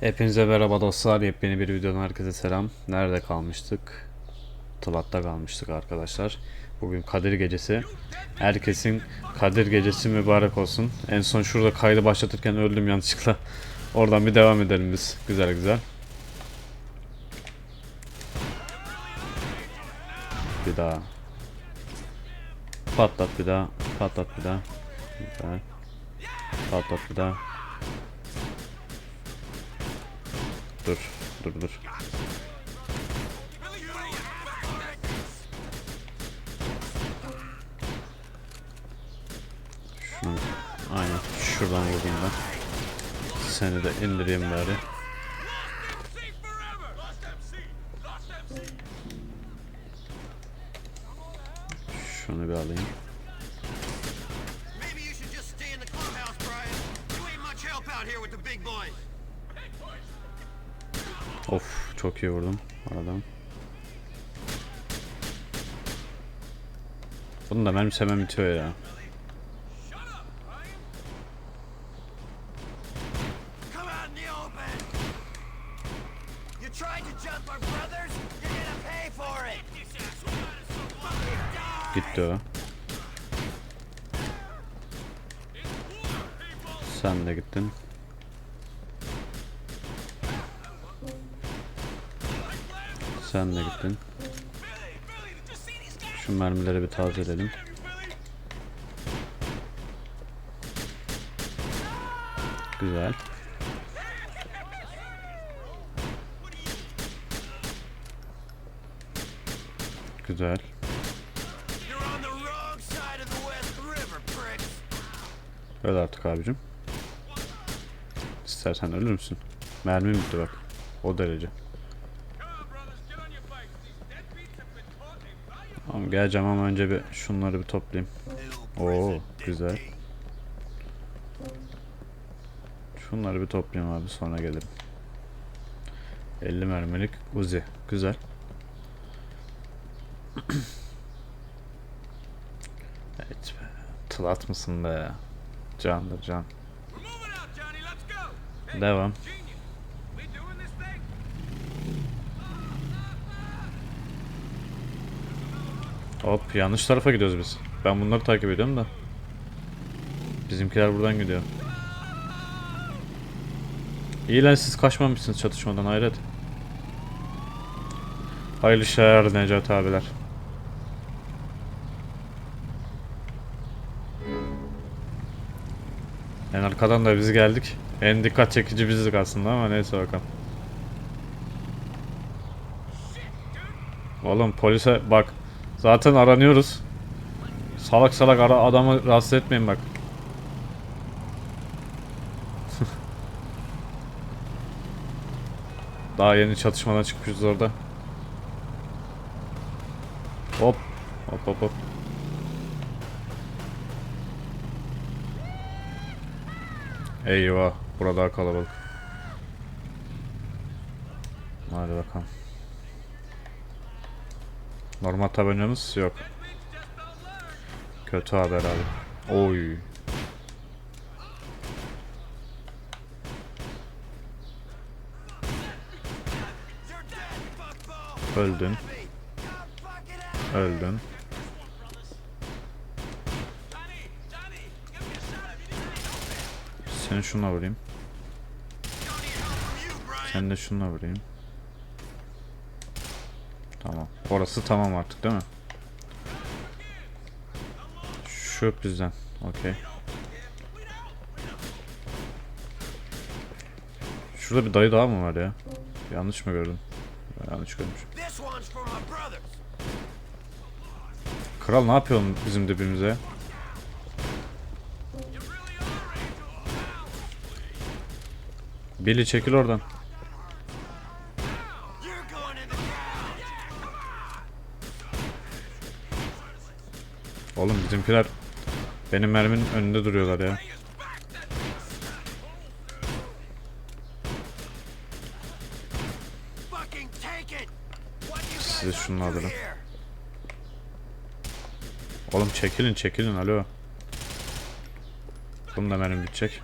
Hepinize merhaba dostlar. Yepyeni bir videodan herkese selam. Nerede kalmıştık? Tılat'ta kalmıştık arkadaşlar. Bugün Kadir Gecesi. Herkesin Kadir Gecesi mübarek olsun. En son şurada kaydı başlatırken öldüm yanlışlıkla. Oradan bir devam edelim biz. Güzel güzel. Bir daha. Patlat bir daha. Patlat bir daha. Güzel. Patlat bir daha. Dur, dur, dur. Şunu, aynen şuradan vurayım ben. Seni de indireyim bari. Şunu bir alayım. Maybe you should just stay in the clubhouse, Brian. You ain't much help out here with the big boys. Of çok iyi vurdum aradan. Bunu da sevmem bitiyor ya. Gitti o. Sen de gittin. Sen de gittin. Şu mermileri bir tazeleyelim. Güzel. Güzel. Öl artık abicim. İstersen ölür müsün? Mermi bitti bak. O derece. Tamam geleceğim ama önce bir şunları bir toplayayım. Oo güzel. Şunları bir toplayayım abi sonra gelirim. 50 mermilik Uzi. Güzel. evet be. Tılat mısın be? Candır can. Devam. Hop yanlış tarafa gidiyoruz biz. Ben bunları takip ediyorum da. Bizimkiler buradan gidiyor. İyi lan siz kaçmamışsınız çatışmadan hayret. Hayırlı işler Necati abiler. En arkadan da biz geldik. En dikkat çekici bizdik aslında ama neyse bakalım. Oğlum polise bak. Zaten aranıyoruz. Salak salak ara adamı rahatsız etmeyin bak. Daha yeni çatışmadan çıkmışız orada. Hop. Hop hop hop. Eyvah. Burada kalabalık. Hadi bakalım. Normal tabancamız yok. Kötü haber abi. Oy. Öldün. Öldün. Seni şununla vurayım. Sen de şununla vurayım. Tamam. Orası tamam artık değil mi? Şu bizden. Okey. Şurada bir dayı daha mı var ya? Yanlış mı gördüm? Yanlış görmüşüm. Kral ne yapıyorsun bizim dibimize? Billy çekil oradan. Bizimkiler benim mermin önünde duruyorlar ya. Size şunu alırım. Oğlum çekilin çekilin alo. Bunun da mermi bitecek.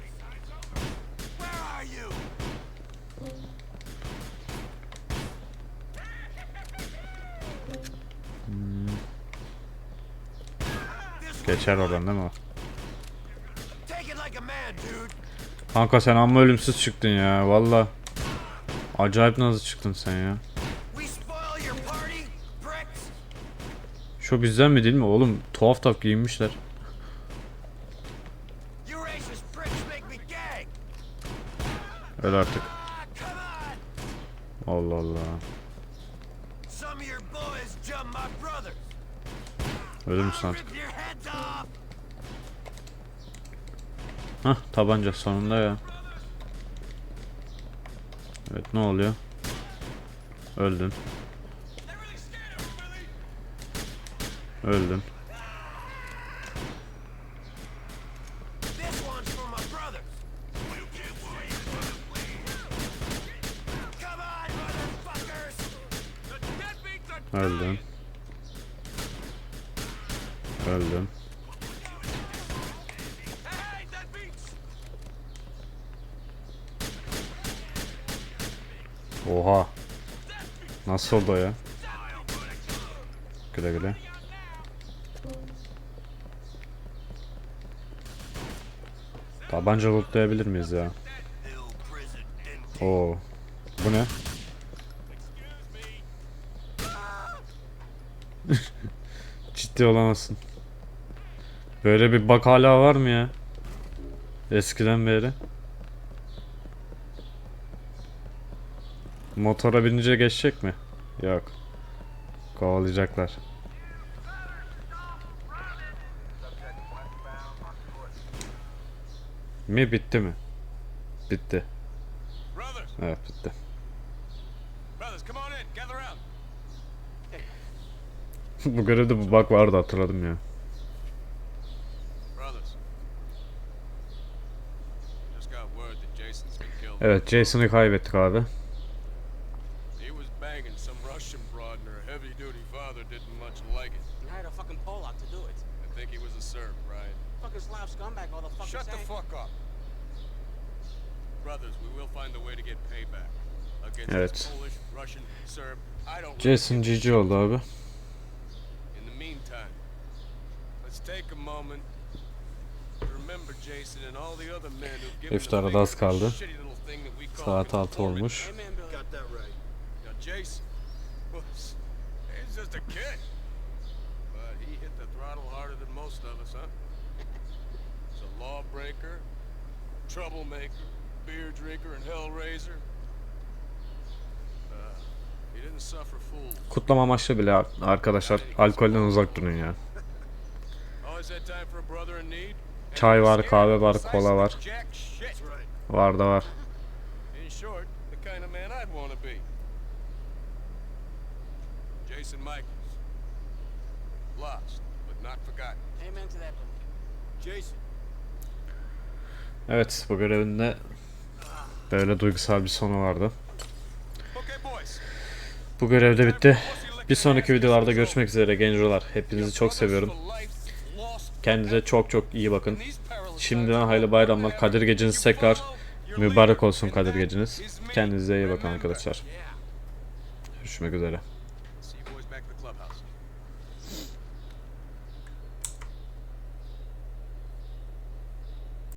Geçer oradan değil mi o? Kanka sen amma ölümsüz çıktın ya valla. Acayip nazlı çıktın sen ya. Şu bizden mi değil mi oğlum? Tuhaf tuhaf giyinmişler. Öl artık. Ah. Allah Allah. Ölür müsün artık? Hah tabanca sonunda ya. Evet ne oluyor? Öldün. Öldün. This Deadbeats. Oha. Nasıl oldu ya? Güle güle. Tabanca lootlayabilir miyiz ya? Oo. Bu ne? Ciddi olamazsın. Böyle bir bak hala var mı ya? Eskiden beri. Motora binince geçecek mi? Yok. Kovalayacaklar. Mi bitti mi? Bitti. Evet bitti. bu görevde bu bak vardı hatırladım ya. To get payback. Against Evet. this Polish, Russian, Serb, I don't Jason GG oldu abi. In the meantime, let's take a moment to remember Jason and all the other men who've given İftara the da az kaldı. Saat 6 conformity. olmuş. Troublemaker, beer drinker, and hellraiser. He didn't suffer fools. Kutlama amaçlı bile arkadaşlar alkolden uzak durun ya. Çay var, kahve var, kola var. Var da var. Evet bu görevinde böyle duygusal bir sonu vardı. Bu görevde bitti. Bir sonraki videolarda görüşmek üzere gencolar. Hepinizi çok seviyorum. Kendinize çok çok iyi bakın. Şimdiden hayırlı bayramlar. Kadir geceniz tekrar mübarek olsun Kadir geceniz. Kendinize iyi bakın arkadaşlar. Görüşmek üzere.